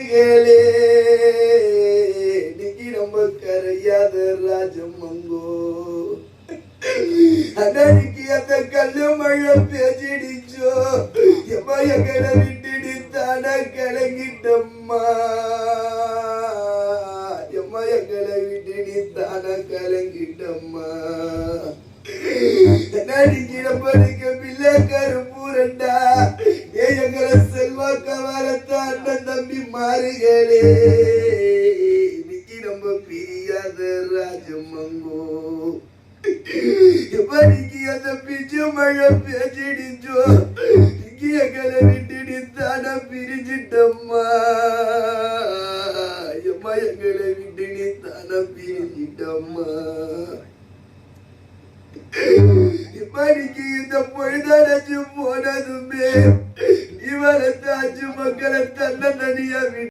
கேளே இன்னைக்கு நம்ம கரையாத ராஜமங்கோ. அன்னைக்கு அந்த கல்லு மழை பேசிடிச்சோ. எம்மா எங்களை விட்டுடி தானே கலங்கிட்டம்மா எம்மா எங்களை விட்டுடி தானே கலங்கிட்டம்மா நடிக்கிறப்படிக்க பிள்ளை கருப்பூரண்டா செல்வாக்க வரத்த அண்ணன் தம்பி மாறுகளே. இன்னைக்கு நம்ம பிரியாத ராஜமங்கோ. எப்படிக்கு அந்த பிச்சு மழை பேச்சிடிச்சோ இன்னைக்கு எங்களை விட்டுடி தானே பிரிஞ்சிட்டம்மா. எம்மா எங்களை விட்டுடி தானே பிரிஞ்சிட்டம்மா. இப்படிக்கு இந்த பொழுதடைச்சு போனதுமே நீ மக்களை தன்ன தனியா